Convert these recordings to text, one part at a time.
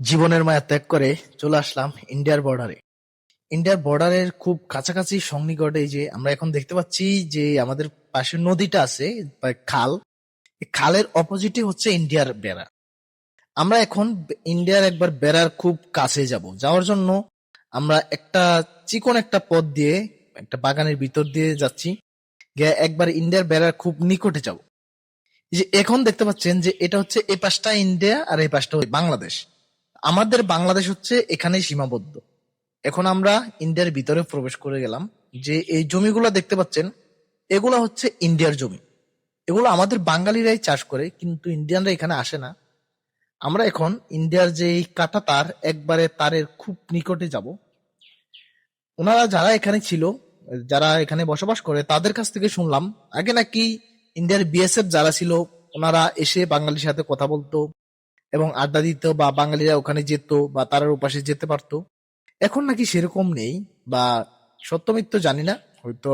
জীবনের মায়া ত্যাগ করে চলে আসলাম ইন্ডিয়ার বর্ডারে ইন্ডিয়ার বর্ডারের খুব কাছাকাছি সন্নিকটে এই যে আমরা এখন দেখতে পাচ্ছি যে আমাদের পাশে নদীটা আছে খাল। খালের অপোজিটে হচ্ছে ইন্ডিয়ার বেড়া। আমরা এখন ইন্ডিয়ার একবার বেড়ার খুব কাছে যাব। যাওয়ার জন্য আমরা একটা চিকন একটা পথ দিয়ে, একটা বাগানের ভিতর দিয়ে যাচ্ছি। গিয়ে একবার ইন্ডিয়ার বেড়ার খুব নিকটে যাব। যে এখন দেখতে পাচ্ছেন যে এটা হচ্ছে এই পাশটা ইন্ডিয়া আর এই পাশটা বাংলাদেশ। আমাদের বাংলাদেশ হচ্ছে এখানেই সীমাবদ্ধ। এখন আমরা ইন্ডিয়ার ভিতরে প্রবেশ করে গেলাম যে এই জমিগুলো দেখতে পাচ্ছেন, এগুলো হচ্ছে ইন্ডিয়ার জমি। এগুলো আমাদের বাঙালিরাই চাষ করে, কিন্তু ইন্ডিয়ানরা এখানে আসে না। আমরা এখন ইন্ডিয়ার যে কাটা তার, একবারে তারের খুব নিকটে যাব। ওনারা যারা এখানে ছিল, যারা এখানে বসবাস করে, তাদের কাছ থেকে শুনলাম। আগে নাকি ইন্ডিয়ার বিএসএফ যারা ছিল, ওনারা এসে বাঙালির সাথে কথা বলতো। এবং আড্ডা দিত বা বাঙালিরা ওখানে যেত বা তারার উপাসে যেতে পারতো। এখন নাকি সেরকম নেই বা সত্য জানি না, হয়তো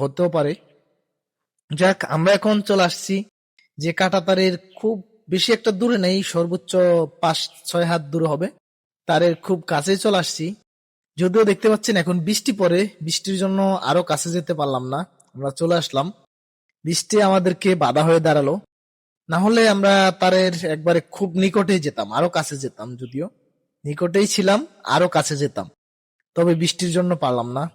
হতেও পারে। যাক, আমরা এখন চলে আসছি যে কাঁটাতারের খুব বেশি একটা দূরে নেই, সর্বোচ্চ পাঁচ, ছয় হাত দূরে হবে। তারের খুব কাছে চলে আসছি। যদিও দেখতে পাচ্ছেন এখন বৃষ্টি পড়ে, বৃষ্টির জন্য আরও কাছে যেতে পারলাম না। আমরা চলে আসলাম। বৃষ্টি আমাদেরকে বাধা হয়ে দাঁড়াল। না হলে আমরা তারের একবারে খুব নিকটেই যেতাম, আরও কাছে যেতাম যদিও। নিকটেই ছিলাম, আরও কাছে যেতাম। তবে বৃষ্টির জন্য পারলাম না।